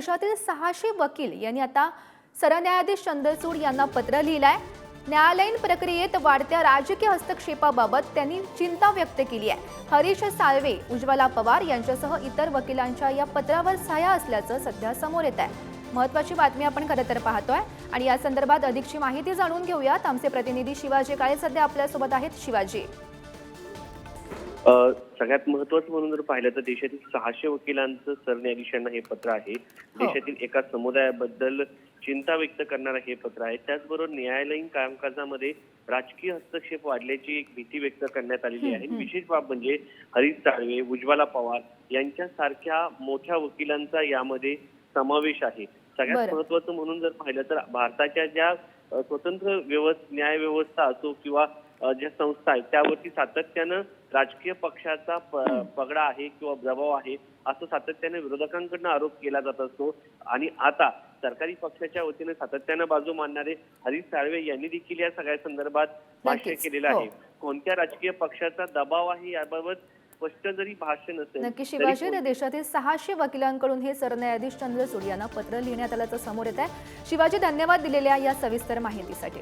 देशातील सहाशे वकील यांनी आता सरन्यायाधीश चंद्रचूड यांना पत्र लिहिलं आहे न्यायालयीन प्रक्रियेत वाढत्या राजकीय हस्तक्षेपाबाबत त्यांनी चिंता व्यक्त केली आहे. हरीश साळवे उज्ज्वला पवार यांच्यासह इतर वकिलांच्या या पत्रावर सह्या असल्याचं सध्या समोर येत आहे. महत्वाची बातमी आपण खरं तर पाहतोय आणि या संदर्भात अधिकची माहिती जाणून घेऊयात. आमचे प्रतिनिधी शिवाजी काळे सध्या आपल्यासोबत आहेत. शिवाजी. सगळ्यात महत्वाचं म्हणून जर पाहिलं तर देशातील सहाशे वकिलांचं सरन्यायाधीशांना हे पत्र आहे. देशातील एका समुदायाबद्दल चिंता व्यक्त करणारं हे पत्र आहे. त्याचबरोबर न्यायालयीन कामकाजामध्ये राजकीय हस्तक्षेप वाढल्याची एक भीती व्यक्त करण्यात आलेली आहे. विशेष बाब म्हणजे हरीश साळवे उज्ज्वला पवार यांच्यासारख्या मोठ्या वकिलांचा यामध्ये समावेश आहे. सगळ्यात. महत्वाचं म्हणून जर पाहिलं तर भारताच्या ज्या स्वतंत्र व्यवस्थ न्याय व्यवस्था असो किंवा ज्या संस्था आहेत त्यावरती सातत्यानं राजकीय पक्षाचा पगडा आहे किंवा दबाव आहे असं सातत्याने विरोधकांकडनं आरोप केला जात असतो आणि आता सरकारी पक्षाच्या वतीने सातत्यानं बाजू मांडणारे हरीश साळवे यांनी देखील या सगळ्या संदर्भात भाष्य. केलेलं हो. आहे कोणत्या राजकीय पक्षाचा दबाव आहे याबाबत स्पष्ट जरी भाष्य नसेल नक्की शिवाजी देशातील सहाशे वकिलांकडून हे सरन्यायाधीश चंद्रचूड यांना पत्र लिहिण्यात आल्याचं समोर येत आहे शिवाजी धन्यवाद दिलेल्या या सविस्तर माहितीसाठी.